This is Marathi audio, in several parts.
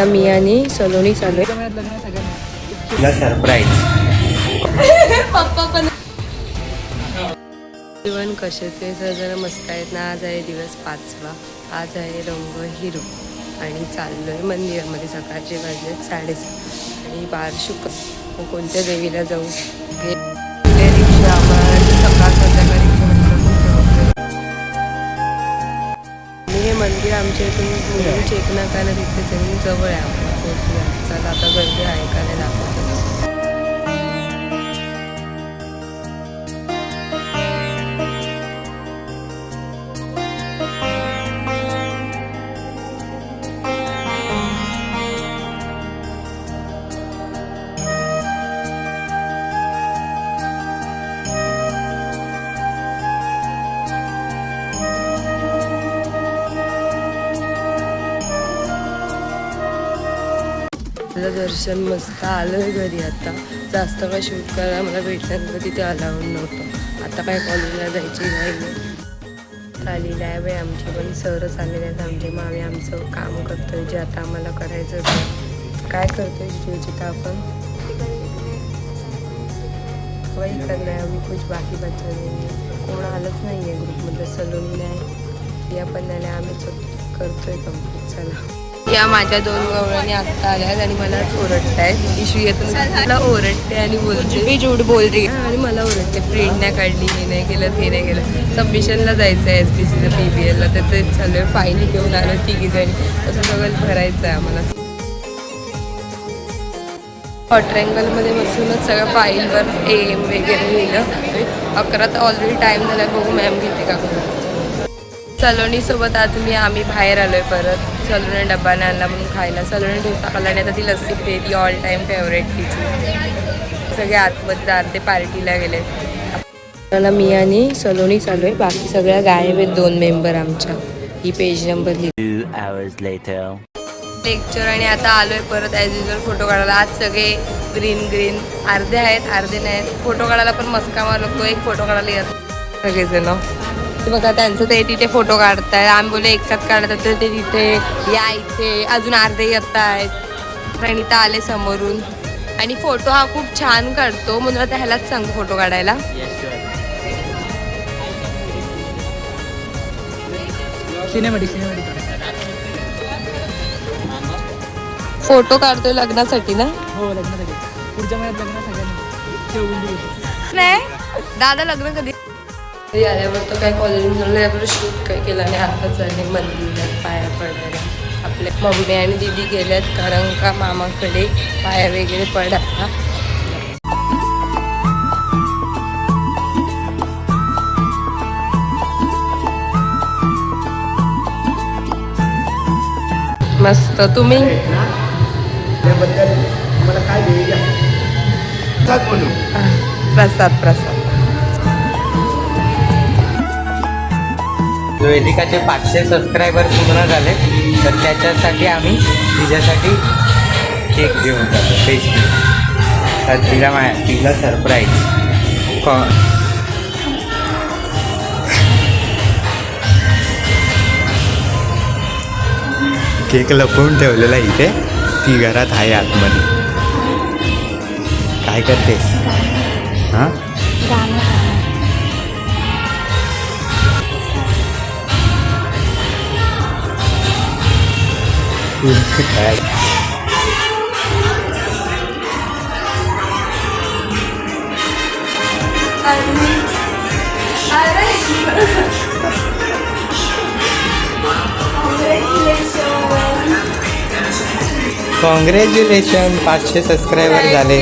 चला मी आणि सलोनी चालू तुला सरप्राईज पप्पा पण जीवन कसे ते जरा मस्त आहेत ना? आज आहे दिवस पाचवा. आज आहे रंग हिरो आणि चाललोय मंदिरामध्ये सकाळचे वाजले साडेसात आणि बार शुक्र कोणत्या देवीला जाऊ? आणि हे मंदिर आमच्या इथून मुली चेक नाकाला तिथे जमीन जवळ आहे आम्हाला. चला आता गर्दी आहे का दर्शन मस्त आहे घरी आता. जास्त काय शूट करायला मला भेटल्यानंतर तिथे अलाउड नव्हतं. आता काय कॉलेजला जायची नाही. आलेलं आहे बाई आमचे पण. सरच आलेले आहेत आमचे. मावे आमचं काम करतोय जे आता आम्हाला करायचं होतं काय करतोय जिथं आपण? हो, वही करणार आहे. आम्ही कुछ बाकी बच्चा कोण आलंच नाही आहे ग्रुपमधलं सलून नाही या पण नाही आम्हीच करतोय कंप्लीट चला. या माझ्या दोन गवळणी आत्ता आल्यात आणि मला ओरडतायत. इशू येतून मला ओरडते आणि बोलते. मी झूट बोल रही है. आणि मला ओरडते. प्रिंट नाही काढली हे नाही केलं ते नाही केलं. सबमिशनला जायचं आहे एस बी सीचं पी बी एलला तर तेच चालू आहे फाईन घेऊन आलो तिघी जणी. तसं सगळं भरायचं आहे आम्हाला. हॉट्रँगलमध्ये बसूनच सगळं फाईलवर ए एम वगैरे लिहिलं. अकरा तर ऑलरेडी टाईम झाला बघू मॅम घेते का करून. सलोनीसोबत आज मी आम्ही बाहेर आलोय परत. सलोनी डब्बा नाही आणला म्हणून खायला. सलोनी डोसा खाल्ला आणि आता ती लस्सी ती ऑल टाईम फेवरेट तिची. सगळे आतमध्ये अर्धे पार्टीला गेले. मला मी आणि सलोनी चालू आहे. बाकी सगळ्या गायब आहेत दोन मेंबर आमच्या. ही पेज नंबर. लेक्चर आणि आता आलोय परत ॲज युजल फोटो काढायला. आज सगळे ग्रीन ग्रीन अर्धे आहेत अर्धे नाहीत. फोटो काढायला पण मस्का मारतो एक फोटो काढायला येत. सगळेजण. ते बघा त्यांचं ते तिथे फोटो काढतायत. आम्ही बोले एकसाथ काढतात तर ते तिथे या इथे. अजून अर्धे येत आहेत. प्रणिता आले समोरून. आणि फोटो हा खूप छान काढतो. म्हणून आता ह्यालाच सांग फोटो काढायला. फोटो काढतोय लग्नासाठी ना? हो लग्नासाठी. पुढच्या महिन्यात लग्न नाही. दादा लग्न कधी घरी आल्यावर तर काय कॉलेजमध्ये शूट काय केलं आणि आता चालले मंदिरात पाया पडायला. आपल्या मम्मी आणि दिदी गेल्यात कारण का मामाकडे पाया वगैरे पडायला. मस्त. तुम्ही? प्रसाद प्रसाद. वेदिकाचे पाचशे सबस्क्रायबर पूर्ण झाले. तर त्याच्यासाठी आम्ही तिच्यासाठी केक घेऊन जातो. पेस्ट्री तर तिला मा तिला सरप्राईज कॉ केक लपवून ठेवलेला इथे. ती घरात आहे आतमध्ये. काय करतेस? हां? काय कॉंग्रॅच्युलेशन पाचशे सबस्क्रायबर झाले.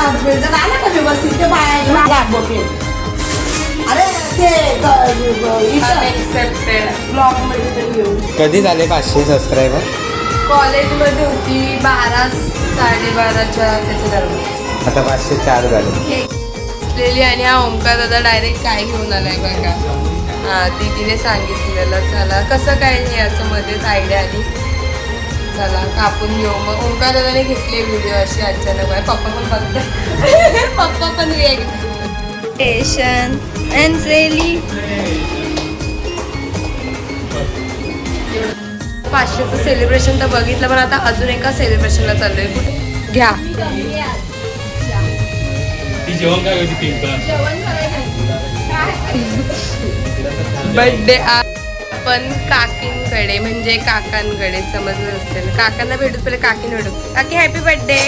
पण हजबंड आला का व्यवस्थित? ते बाहेर गाठ बोटले अरे ते अनएक्सेप्टेड ब्लॉगमध्ये तर घेऊ कधी झाले पाचशे सबस्क्रायबर कॉलेजमध्ये होती बारा साडेबाराच्या त्याच्या दरम्यान. आता पाचशे चार झाले. लेली आणि हा ओमकार दादा डायरेक्ट काय घेऊन आलाय बघा. हा दीदीने सांगितलेलं चला कसं काय हे असं मध्येच आयडिया आली. चला कापून घेऊ. मग ओंकार दादाने घेतले व्हिडिओ अशी अचानक. आहे पप्पा पण बघतात. पप्पा पण रिॲक्ट एशन अँजेली पाचशेचं सेलिब्रेशन तर बघितलं पण आता अजून एका सेलिब्रेशनला चाललोय. कुठे? घ्या. बर्थडे आपण काकींकडे म्हणजे काकांकडे समजलं असेल. काकांना भेटत पहिले काकींना भेटू काकी हॅपी बर्थडे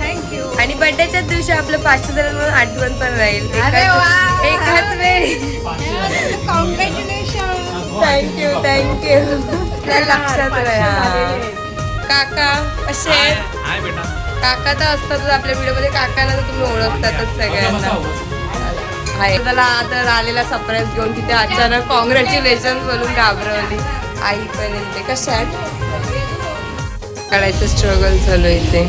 थँक्यू आणि बर्थडेच्याच दिवशी आपलं पाचशे जण म्हणून आठवण पण राहील. एकाच- एकाच वेळी. थँक्यू थँक्यू लक्षात काका बेटा. काका तर असतातच आपल्या व्हिडिओमध्ये काकांना तर तुम्ही ओळखतातच सगळ्यांना. आहे. त्याला आता आलेला सरप्राईज घेऊन तिथे अचानक कॉंग्रॅच्युलेशन बोलून घाबरवली. आई पण येते. कशा आहेत? काढायचं स्ट्रगल चालू इथे.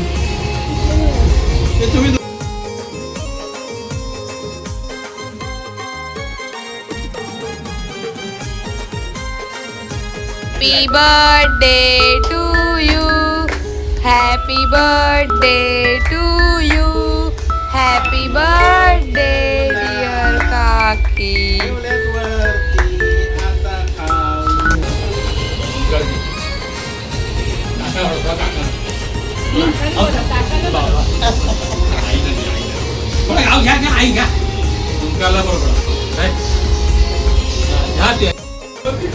Happy birthday to you happy birthday to you happy birthday बाबा घ्या घ्या आई घ्या बरोबर घ्या ते.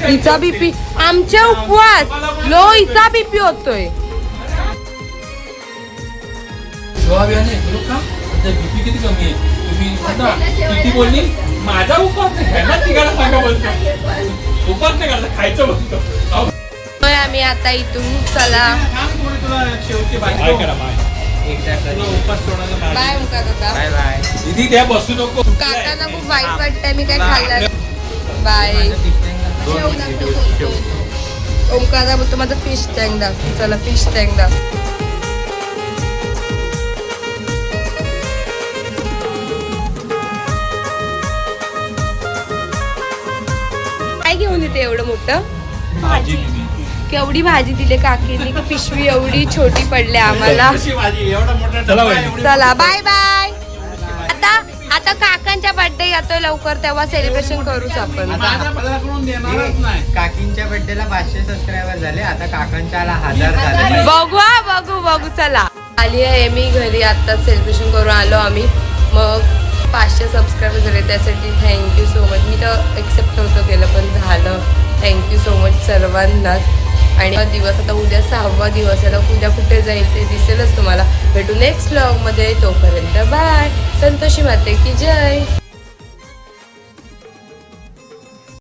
हिचा बीपी आमच्या उपवास. लो हिचा बीपी होतोय. का किती कमी आहे तुम्ही किती बोलली माझा उपास नाही तिघाला सांगा बोलतो. नाही करायचा खायचं बोलतो. आम्ही आता इथून चला. बाय मुका दादा. Bye bye. दीदी त्या बसू नको. काकांना खूप वाईट वाटतंय मी काय खाल्लं बाय. ओमकार बोलतो माझं फिश टँक दाखव चला फिश टँक दाखव काय घेऊन येते एवढं मोठं? भाजी. केवढी भाजी दिली काकीने की पिशवी एवढी छोटी पडली आम्हाला. चला बाय बाय आता आता काकांच्या बर्थडे येतोय लवकर तेव्हा सेलिब्रेशन करूच आपण. काकींच्या बर्थडेला पाचशे सबस्क्रायबर झाले आता काकांच्या हजार झाले. बघू हा, बघू बघू चला. आली आहे मी घरी आता सेलिब्रेशन करून आलो आम्ही. मग पाचशे सबस्क्रायबर झाले त्यासाठी थँक्यू सो मच मी तर एक्सेप्ट नव्हतं केलं पण झालं. थँक्यू सो मच सर्वांनाच. आणि दिवस आता उद्या सहावा दिवस आहे. आता उद्या कुठे जाईल ते दिसेलच तुम्हाला. भेटू नेक्स्ट ब्लॉगमध्ये तोपर्यंत बाय संतोषी माते की जय.